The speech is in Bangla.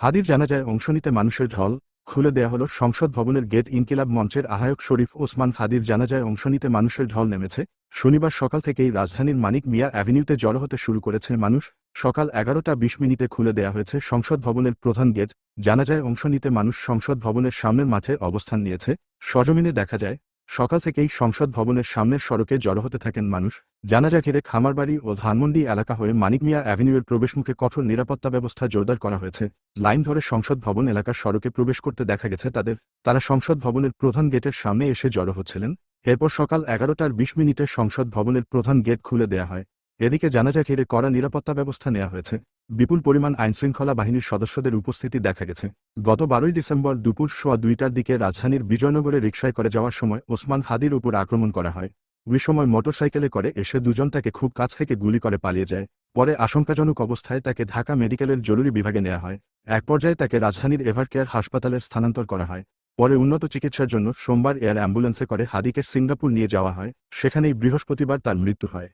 হাদির জানাজায় অংশ নিতে মানুষের ঢল খুলে দেয়া হল সংসদ ভবনের গেট ইনকিলাব মঞ্চের আহ্বায়ক শরীফ ওসমান হাদির জানাজায় অংশ নিতে মানুষের ঢল নেমেছে। শনিবার সকাল থেকেই রাজধানীর মানিক মিয়া অ্যাভিনিউতে জড়ো হতে শুরু করেছে মানুষ। সকাল এগারোটা বিশ মিনিটে খুলে দেয়া হয়েছে সংসদ ভবনের প্রধান গেট। জানাজায় অংশ নিতে মানুষ সংসদ ভবনের সামনের মাঠে অবস্থান নিয়েছে। সরজমিনে দেখা যায় সকাল থেকেই সংসদ ভবনের সামনের সড়কে জড়ো হতে থাকেন মানুষ। জানাজা ঘিরে খামারবাড়ি ও ধানমন্ডি এলাকা হয়ে মানিক মিয়া অ্যাভিনিউয়ের প্রবেশমুখে কঠোর নিরাপত্তা ব্যবস্থা জোরদার করা হয়েছে। লাইন ধরে সংসদ ভবন এলাকার সড়কে প্রবেশ করতে দেখা গেছে, তাদের তারা সংসদ ভবনের প্রধান গেটের সামনে এসে জড়ো হচ্ছিলেন। এরপর সকাল এগারোটার বিশ মিনিটে সংসদ ভবনের প্রধান গেট খুলে দেয়া হয়। এদিকে জানাজা ঘিরে কড়া নিরাপত্তা ব্যবস্থা নেওয়া হয়েছে। বিপুল পরিমাণ আইনশৃঙ্খলা বাহিনীর সদস্যদের উপস্থিতি দেখা গেছে। গত বারোই ডিসেম্বর দুপুর সোয়া দুইটার দিকে রাজধানীর বিজয়নগরে রিকশায় করে যাওয়ার সময় ওসমান হাদির উপর আক্রমণ করা হয়। ওই সময় মোটরসাইকেলে করে এসে দুজন তাকে খুব কাছ থেকে গুলি করে পালিয়ে যায়। পরে আশঙ্কাজনক অবস্থায় তাকে ঢাকা মেডিকেলের জরুরি বিভাগে নেওয়া হয়। এক পর্যায়ে তাকে রাজধানীর এভারকেয়ার হাসপাতালের স্থানান্তর করা হয়। পরে উন্নত চিকিৎসার জন্য সোমবার এয়ার অ্যাম্বুলেন্সে করে হাদিকে সিঙ্গাপুর নিয়ে যাওয়া হয়। সেখানেই বৃহস্পতিবার তার মৃত্যু হয়।